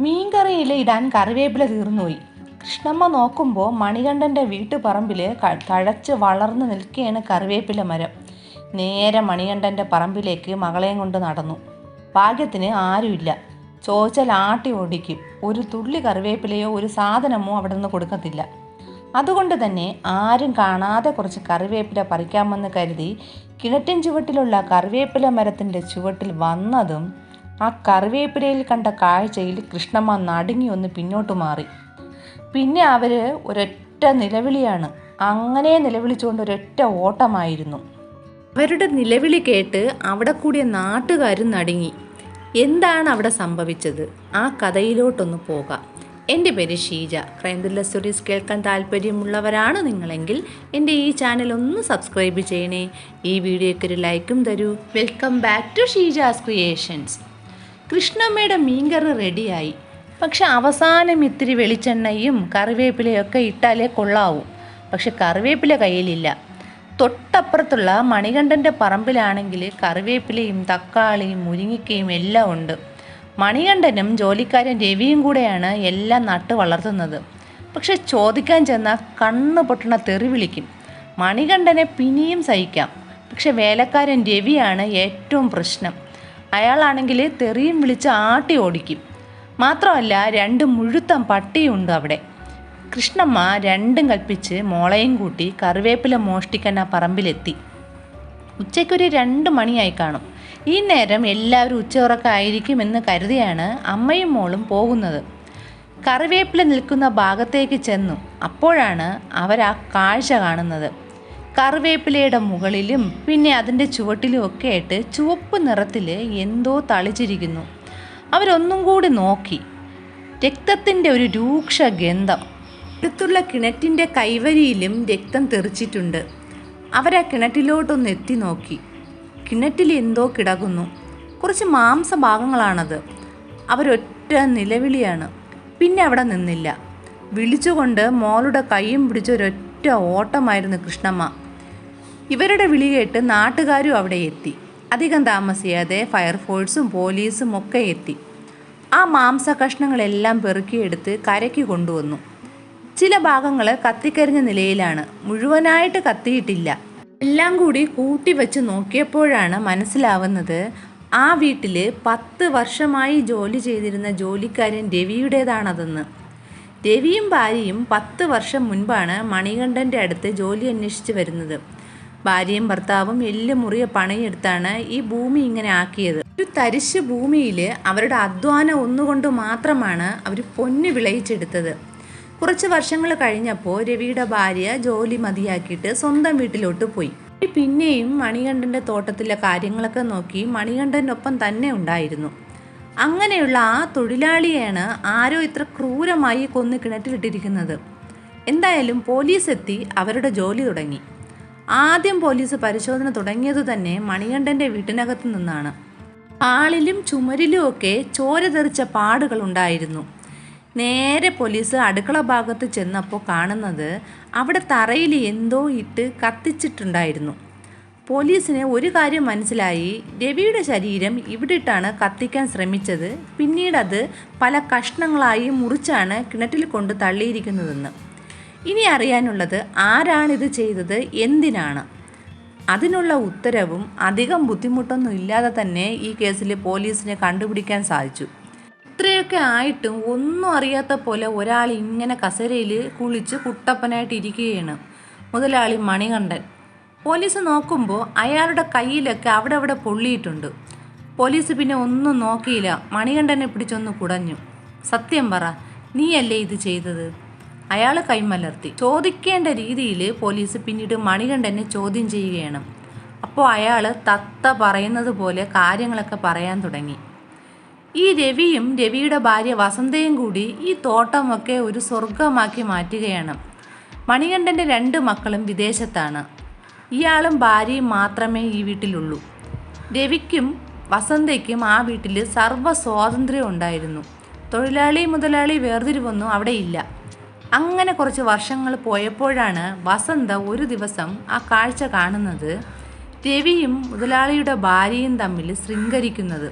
മീൻകറിയിൽ ഇടാൻ കറിവേപ്പില തീർന്നുപോയി. കൃഷ്ണമ്മ നോക്കുമ്പോൾ മണികണ്ഠന്റെ വീട്ടുപറമ്പിൽ തഴച്ച് വളർന്നു നിൽക്കുകയാണ് കറിവേപ്പില മരം. നേരെ മണികണ്ഠന്റെ പറമ്പിലേക്ക് മകളെയും കൊണ്ട് നടന്നു. ഭാഗ്യത്തിന് ആരുമില്ല. ചോദിച്ചാൽ ആട്ടി ഓടിക്കും. ഒരു തുള്ളി കറിവേപ്പിലയോ ഒരു സാധനമോ അവിടെ നിന്ന് കൊടുക്കത്തില്ല. അതുകൊണ്ട് തന്നെ ആരും കാണാതെ കുറച്ച് കറിവേപ്പില പറിക്കാമെന്ന് കരുതി കിണറ്റിൻ ചുവട്ടിലുള്ള കറിവേപ്പില മരത്തിന്റെ ചുവട്ടിൽ വന്നതും ആ കറിവേപ്പിലയിൽ കണ്ട കാഴ്ചയിൽ കൃഷ്ണമ്മ നടുങ്ങി ഒന്ന് പിന്നോട്ട് മാറി. പിന്നെ അവർ ഒരൊറ്റ നിലവിളിയാണ്. അങ്ങനെ നിലവിളിച്ചുകൊണ്ട് ഒരൊറ്റ ഓട്ടമായിരുന്നു. അവരുടെ നിലവിളി കേട്ട് അവിടെ കൂടിയ നാട്ടുകാരും നടുങ്ങി. എന്താണ് അവിടെ സംഭവിച്ചത്? ആ കഥയിലോട്ടൊന്ന് പോകാം. എന്റെ പേര് ഷീജ. ക്രൈം സ്റ്റോറീസ് കേൾക്കാൻ താല്പര്യമുള്ളവരാണ് നിങ്ങളെങ്കിൽ എന്റെ ഈ ചാനൽ ഒന്ന് സബ്സ്ക്രൈബ് ചെയ്യണേ. ഈ വീഡിയോയ്ക്ക് ഒരു ലൈക്കും തരൂ. Welcome back to Sheeja's creations. കൃഷ്ണമ്മയുടെ മീൻകറി റെഡിയായി. പക്ഷെ അവസാനം ഇത്തിരി വെളിച്ചെണ്ണയും കറിവേപ്പിലയൊക്കെ ഇട്ടാലേ കൊള്ളാവൂ. പക്ഷെ കറിവേപ്പില കയ്യിലില്ല. തൊട്ടപ്പുറത്തുള്ള മണികണ്ഠന്റെ പറമ്പിലാണെങ്കിൽ കറിവേപ്പിലയും തക്കാളിയും മുരിങ്ങിക്കയും എല്ലാം ഉണ്ട്. മണികണ്ഠനും ജോലിക്കാരൻ രവിയും കൂടെയാണ് എല്ലാം നട്ട് വളർത്തുന്നത്. പക്ഷെ ചോദിക്കാൻ ചെന്നാൽ കണ്ണ് പൊട്ടണ തെറി വിളിക്കും. മണികണ്ഠനെ പിന്നെയും സഹിക്കാം. പക്ഷെ വേലക്കാരൻ രവിയാണ് ഏറ്റവും പ്രശ്നം. അയാളാണെങ്കിൽ തെറിയും വിളിച്ച് ആട്ടി ഓടിക്കും. മാത്രമല്ല രണ്ട് മുഴുത്തം പട്ടിയുണ്ട് അവിടെ. കൃഷ്ണമ്മ രണ്ടും കൽപ്പിച്ച് മോളയും കൂട്ടി കറിവേപ്പില മോഷ്ടിക്കാൻ ആ പറമ്പിലെത്തി. ഉച്ചയ്ക്കൊരു രണ്ട് മണിയായി കാണും. ഈ നേരം എല്ലാവരും ഉച്ച ആയിരിക്കുമെന്ന് കരുതിയാണ് അമ്മയും മോളും പോകുന്നത്. കറിവേപ്പില നിൽക്കുന്ന ഭാഗത്തേക്ക് ചെന്നു. അപ്പോഴാണ് അവർ ആ കാഴ്ച കാണുന്നത്. കറിവേപ്പിലയുടെ മുകളിലും പിന്നെ അതിന്റെ ചുവട്ടിലും ഒക്കെ ആയിട്ട് ചുവപ്പ് നിറത്തിൽ എന്തോ തളിച്ചിരിക്കുന്നു. അവരൊന്നും കൂടി നോക്കി. രക്തത്തിന്റെ ഒരു രൂക്ഷ ഗന്ധം. അടുത്തുള്ള കിണറ്റിന്റെ കൈവരിയിലും രക്തം തെറിച്ചിട്ടുണ്ട്. അവരാ കിണറ്റിലോട്ടൊന്ന് എത്തി നോക്കി. കിണറ്റിൽ എന്തോ കിടക്കുന്നു. കുറച്ച് മാംസഭാഗങ്ങളാണത്. അവരൊറ്റ നിലവിളിയാണ്. പിന്നെ അവിടെ നിന്നില്ല. വിളിച്ചുകൊണ്ട് മോളുടെ കൈയും പിടിച്ചൊരൊറ്റ ഓട്ടമായിരുന്നു കൃഷ്ണമ്മ. ഇവരുടെ വിളി കേട്ട് നാട്ടുകാരും അവിടെ എത്തി. അധികം താമസിയാതെ ഫയർഫോഴ്സും പോലീസും ഒക്കെ എത്തി. ആ മാംസ കഷ്ണങ്ങളെല്ലാം പെറുക്കിയെടുത്ത് കരയ്ക്ക് കൊണ്ടുവന്നു. ചില ഭാഗങ്ങൾ കത്തിക്കരിഞ്ഞ നിലയിലാണ്. മുഴുവനായിട്ട് കത്തിയിട്ടില്ല. എല്ലാം കൂടി കൂട്ടി വെച്ച് നോക്കിയപ്പോഴാണ് മനസ്സിലാവുന്നത് ആ വീട്ടിൽ പത്ത് വർഷമായി ജോലി ചെയ്തിരുന്ന ജോലിക്കാരൻ രവിയുടേതാണതെന്ന്. രവിയും ഭാര്യയും പത്ത് വർഷം മുൻപാണ് മണികണ്ഠന്റെ അടുത്ത് ജോലി അന്വേഷിച്ച് വരുന്നത്. ഭാര്യയും ഭർത്താവും എല്ലാം മുറിയ പണിയെടുത്താണ് ഈ ഭൂമി ഇങ്ങനെ ആക്കിയത്. ഒരു തരിശ് ഭൂമിയിൽ അവരുടെ അധ്വാനം ഒന്നുകൊണ്ട് മാത്രമാണ് അവർ പൊന്ന് വിളയിച്ചെടുത്തത്. കുറച്ച് വർഷങ്ങൾ കഴിഞ്ഞപ്പോൾ രവിയുടെ ഭാര്യ ജോലി മതിയാക്കിയിട്ട് സ്വന്തം വീട്ടിലോട്ട് പോയി. പിന്നെയും മണികണ്ഠന്റെ തോട്ടത്തിലെ കാര്യങ്ങളൊക്കെ നോക്കി മണികണ്ഠനൊപ്പം തന്നെ ഉണ്ടായിരുന്നു. അങ്ങനെയുള്ള ആ തൊഴിലാളിയാണ് ആരോ ഇത്ര ക്രൂരമായി കൊന്നു കിണറ്റിലിട്ടിരിക്കുന്നത്. എന്തായാലും പോലീസ് എത്തി അവരുടെ ജോലി തുടങ്ങി. ആദ്യം പോലീസ് പരിശോധന തുടങ്ങിയത് തന്നെ മണികണ്ഠന്റെ വീട്ടിനകത്തു നിന്നാണ്. ആളിലും ചുമരിലും ഒക്കെ ചോര തെറിച്ച പാടുകൾ ഉണ്ടായിരുന്നു. നേരെ പോലീസ് അടുക്കള ഭാഗത്ത് ചെന്നപ്പോൾ കാണുന്നത് അവിടെ തറയിൽ എന്തോ ഇട്ട് കത്തിച്ചിട്ടുണ്ടായിരുന്നു. പോലീസിന് ഒരു കാര്യം മനസ്സിലായി. രവിയുടെ ശരീരം ഇവിടിട്ടാണ് കത്തിക്കാൻ ശ്രമിച്ചത്. പിന്നീട് അത് പല കഷ്ണങ്ങളായി മുറിച്ചാണ് കിണറ്റിൽ കൊണ്ട് തള്ളിയിരിക്കുന്നതെന്ന്. ഇനി അറിയാനുള്ളത് ആരാണിത് ചെയ്തത് എന്തിനാണ്? അതിനുള്ള ഉത്തരവും അധികം ബുദ്ധിമുട്ടൊന്നും ഇല്ലാതെ തന്നെ ഈ കേസിൽ പോലീസിനെ കണ്ടുപിടിക്കാൻ സാധിച്ചു. ഇത്രയൊക്കെ ആയിട്ടും ഒന്നും അറിയാത്ത പോലെ ഒരാൾ ഇങ്ങനെ കസരയിൽ കുളിച്ച് കുട്ടപ്പനായിട്ട് ഇരിക്കുകയാണ് മുതലാളി മണികണ്ഠൻ. പോലീസ് നോക്കുമ്പോൾ അയാളുടെ കയ്യിലൊക്കെ അവിടെ അവിടെ പൊള്ളിയിട്ടുണ്ട്. പോലീസ് പിന്നെ ഒന്നും നോക്കിയില്ല. മണികണ്ഠനെ പിടിച്ചൊന്ന് കുടഞ്ഞു. സത്യം പറ നീയല്ലേ ഇത് ചെയ്തത്? അയാൾ കൈമലർത്തി. ചോദിക്കേണ്ട രീതിയിൽ പോലീസ് പിന്നീട് മണികണ്ഠനെ ചോദ്യം ചെയ്യുകയാണ്. അപ്പോൾ അയാൾ തത്ത പറയുന്നത് പോലെ കാര്യങ്ങളൊക്കെ പറയാൻ തുടങ്ങി. ഈ രവിയും രവിയുടെ ഭാര്യ വസന്തയും കൂടി ഈ തോട്ടമൊക്കെ ഒരു സ്വർഗമാക്കി മാറ്റുകയാണ്. മണികണ്ഠന്റെ രണ്ട് മക്കളും വിദേശത്താണ്. ഇയാളും ഭാര്യയും മാത്രമേ ഈ വീട്ടിലുള്ളൂ. രവിക്കും വസന്തയ്ക്കും ആ വീട്ടിൽ സർവ സ്വാതന്ത്ര്യം ഉണ്ടായിരുന്നു. തൊഴിലാളി മുതലാളി വേർതിരിവൊന്നും അവിടെ ഇല്ല. അങ്ങനെ കുറച്ച് വർഷങ്ങൾ പോയപ്പോഴാണ് വസന്ത ഒരു ദിവസം ആ കാഴ്ച കാണുന്നത് രവിയും മുതലാളിയുടെ ഭാര്യയും തമ്മിൽ ശൃംഗരിക്കുന്നത്.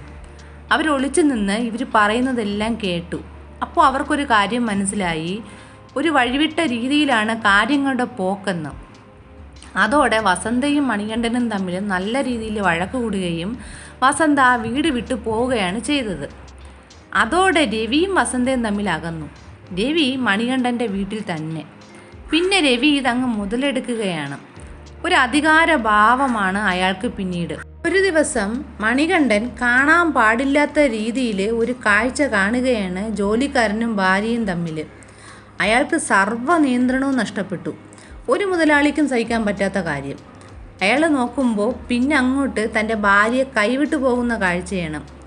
അവരൊളിച്ചു നിന്ന് ഇവർ പറയുന്നതെല്ലാം കേട്ടു. അപ്പോൾ അവർക്കൊരു കാര്യം മനസ്സിലായി. ഒരു വഴിവിട്ട രീതിയിലാണ് കാര്യങ്ങളുടെ പോക്കെന്ന്. അതോടെ വസന്തയും മണികണ്ഠനും തമ്മിൽ നല്ല രീതിയിൽ വഴക്ക് കൂടുകയും വസന്ത ആ വീട് വിട്ടു പോവുകയാണ് ചെയ്തത്. അതോടെ രവിയും വസന്തയും തമ്മിൽ അകന്നു. രവി മണികണ്ഠന്റെ വീട്ടിൽ തന്നെ. പിന്നെ രവി ഇതങ്ങ് മുതലെടുക്കുകയാണ്. ഒരു അധികാര ഭാവമാണ് അയാൾക്ക് പിന്നീട്. ഒരു ദിവസം മണികണ്ഠൻ കാണാൻ പാടില്ലാത്ത രീതിയിൽ ഒരു കാഴ്ച കാണുകയാണ് ജോലിക്കാരനും ഭാര്യയും തമ്മിൽ അയാൾക്ക് സർവ നിയന്ത്രണവും നഷ്ടപ്പെട്ടു. ഒരു മുതലാളിക്കും സഹിക്കാൻ പറ്റാത്ത കാര്യം. അയാൾ നോക്കുമ്പോൾ പിന്നെ അങ്ങോട്ട് തന്റെ ഭാര്യയെ കൈവിട്ടു പോകുന്ന കാഴ്ചയാണ്.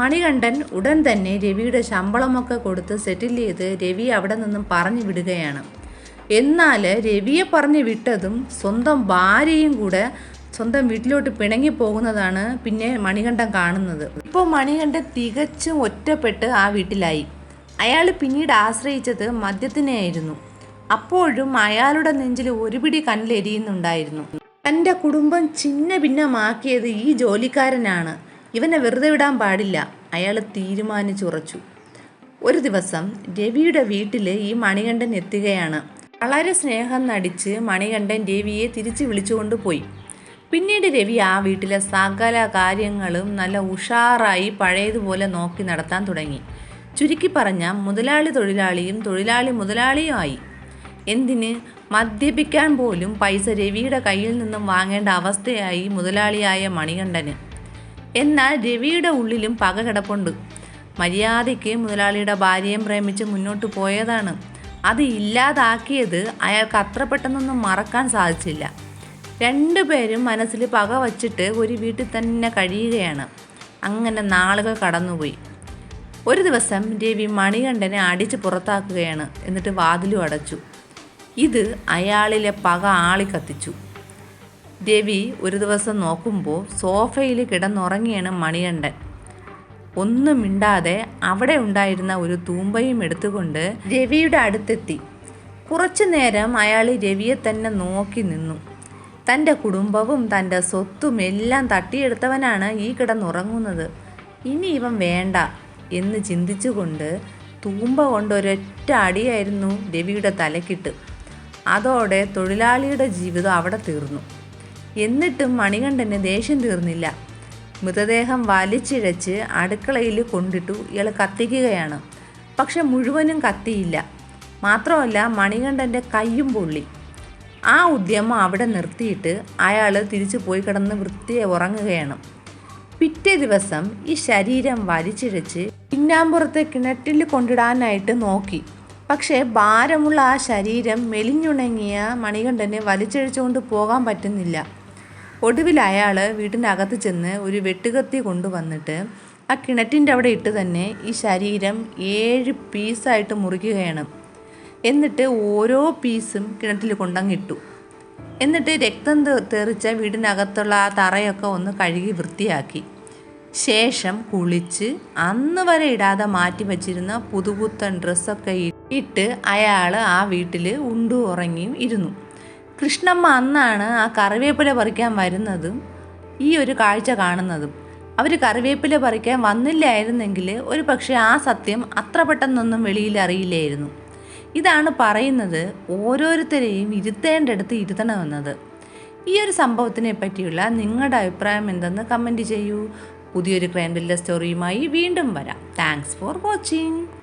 മണികണ്ഠൻ ഉടൻ തന്നെ രവിയുടെ ശമ്പളമൊക്കെ കൊടുത്ത് സെറ്റിൽ ചെയ്ത് രവി അവിടെ നിന്നും പറഞ്ഞു വിടുകയാണ്. എന്നാൽ രവിയെ പറഞ്ഞു വിട്ടതും സ്വന്തം ഭാര്യയും കൂടെ സ്വന്തം വീട്ടിലോട്ട് പിണങ്ങി പോകുന്നതാണ് പിന്നെ മണികണ്ഠൻ കാണുന്നത്. ഇപ്പോൾ മണികണ്ഠൻ തികച്ചും ഒറ്റപ്പെട്ട് ആ വീട്ടിലായി. അയാൾ പിന്നീട് ആശ്രയിച്ചത് മദ്യത്തിനെയായിരുന്നു. അപ്പോഴും അയാളുടെ നെഞ്ചിൽ ഒരുപിടി കണ്ണിലെരിയുന്നുണ്ടായിരുന്നു തന്റെ കുടുംബം ചിന്ന ഭിന്നമാക്കിയത് ഈ ജോലിക്കാരനാണ്. ഇവനെ വെറുതെ വിടാൻ പാടില്ല. അയാൾ തീരുമാനിച്ചുറച്ചു. ഒരു ദിവസം രവിയുടെ വീട്ടിൽ ഈ മണികണ്ഠൻ എത്തുകയാണ്. വളരെ സ്നേഹം നടിച്ച് മണികണ്ഠൻ രവിയെ തിരിച്ചു വിളിച്ചുകൊണ്ട് പോയി. പിന്നീട് രവി ആ വീട്ടിലെ സകല കാര്യങ്ങളും നല്ല ഉഷാറായി പഴയതുപോലെ നോക്കി നടത്താൻ തുടങ്ങി. ചുരുക്കി പറഞ്ഞ മുതലാളി തൊഴിലാളിയും തൊഴിലാളി മുതലാളിയും ആയി. എന്തിന്? മദ്യപിക്കാൻ പോലും പൈസ രവിയുടെ കയ്യിൽ നിന്നും വാങ്ങേണ്ട അവസ്ഥയായി മുതലാളിയായ മണികണ്ഠന്. എന്നാൽ രവിയുടെ ഉള്ളിലും പക കിടപ്പുണ്ട്. മര്യാദയ്ക്ക് മുതലാളിയുടെ ഭാര്യയും പ്രേമിച്ച് മുന്നോട്ട് പോയതാണ്. അത് ഇല്ലാതാക്കിയത് അയാൾക്ക് അത്ര പെട്ടെന്നൊന്നും മറക്കാൻ സാധിച്ചില്ല. രണ്ടുപേരും മനസ്സിൽ പക വച്ചിട്ട് ഒരു വീട്ടിൽ തന്നെ കഴിയുകയാണ്. അങ്ങനെ നാളുകൾ കടന്നുപോയി. ഒരു ദിവസം രവി മണികണ്ഠനെ അടിച്ച് പുറത്താക്കുകയാണ്. എന്നിട്ട് വാതിലും അടച്ചു. ഇത് അയാളിലെ പക ആളി കത്തിച്ചു രവി ഒരു ദിവസം നോക്കുമ്പോൾ സോഫയിൽ കിടന്നുറങ്ങിയാണ് മണികണ്ഠൻ. ഒന്നും മിണ്ടാതെ അവിടെ ഉണ്ടായിരുന്ന ഒരു തൂമ്പയും എടുത്തുകൊണ്ട് രവിയുടെ അടുത്തെത്തി. കുറച്ചു നേരം അയാൾ രവിയെ തന്നെ നോക്കി നിന്നു. തന്റെ കുടുംബവും തന്റെ സ്വത്തും എല്ലാം തട്ടിയെടുത്തവനാണ് ഈ കിടന്നുറങ്ങുന്നത്. ഇനി ഇവൻ വേണ്ട എന്ന് ചിന്തിച്ചുകൊണ്ട് തൂമ്പ കൊണ്ട് ഒരൊറ്റ അടിയായിരുന്നു രവിയുടെ തലക്കിട്ട്. അതോടെ തൊഴിലാളിയുടെ ജീവിതം അവിടെ തീർന്നു. എന്നിട്ടും മണികണ്ഠന് ദേഷ്യം തീർന്നില്ല. മൃതദേഹം വലിച്ചിഴച്ച് അടുക്കളയിൽ കൊണ്ടിട്ടു ഇയാൾ കത്തിക്കുകയാണ്. പക്ഷെ മുഴുവനും കത്തിയില്ല. മാത്രമല്ല മണികണ്ഠന്റെ കയ്യും പൊള്ളി. ആ ഉദ്യമം അവിടെ നിർത്തിയിട്ട് അയാൾ തിരിച്ചു പോയി കിടന്ന് വൃത്തിയെ ഉറങ്ങുകയാണ്. പിറ്റേ ദിവസം ഈ ശരീരം വലിച്ചിഴച്ച് പിന്നാമ്പുറത്തെ കിണറ്റിൽ കൊണ്ടിടാനായിട്ട് നോക്കി. പക്ഷേ ഭാരമുള്ള ആ ശരീരം മെലിഞ്ഞുണങ്ങിയ മണികണ്ഠനെ വലിച്ചഴിച്ചുകൊണ്ട് പോകാൻ പറ്റുന്നില്ല. ഒടുവിൽ അയാൾ വീട്ടിനകത്ത് ചെന്ന് ഒരു വെട്ടുകത്തി കൊണ്ടുവന്നിട്ട് ആ കിണറ്റിന്റെ അവിടെ ഇട്ട് തന്നെ ഈ ശരീരം ഏഴ് പീസായിട്ട് മുറിക്കുകയാണ്. എന്നിട്ട് ഓരോ പീസും കിണറ്റിൽ കൊണ്ടങ്ങിട്ടു എന്നിട്ട് രക്തം തെറിച്ച വീടിനകത്തുള്ള ആ തറയൊക്കെ ഒന്ന് കഴുകി വൃത്തിയാക്കി. ശേഷം കുളിച്ച് അന്ന് വരെ ഇടാതെ മാറ്റി വച്ചിരുന്ന പുതുപുത്തൻ ഡ്രസ്സൊക്കെ ഇട്ട് അയാൾ ആ വീട്ടിൽ ഉണ്ടു ഉറങ്ങിയും ഇരുന്നു. കൃഷ്ണമ്മ അന്നാണ് ആ കറിവേപ്പില പറിക്കാൻ വരുന്നതും ഈ ഒരു കാഴ്ച കാണുന്നതും. അവർ കറിവേപ്പില പറിക്കാൻ വന്നില്ലായിരുന്നെങ്കിൽ ഒരു പക്ഷേ ആ സത്യം അത്ര പെട്ടെന്നൊന്നും വെളിയിൽ അറിയില്ലായിരുന്നു. ഇതാണ് പറയുന്നത് ഓരോരുത്തരെയും ഇരുത്തേണ്ടടുത്ത് ഇരുത്തണമെന്നത്. ഈ ഒരു സംഭവത്തിനെ പറ്റിയുള്ള നിങ്ങളുടെ അഭിപ്രായം എന്തെന്ന് കമന്റ് ചെയ്യൂ. പുതിയൊരു ക്രൈം സ്റ്റോറിയുമായി വീണ്ടും വരാം. Thanks for watching.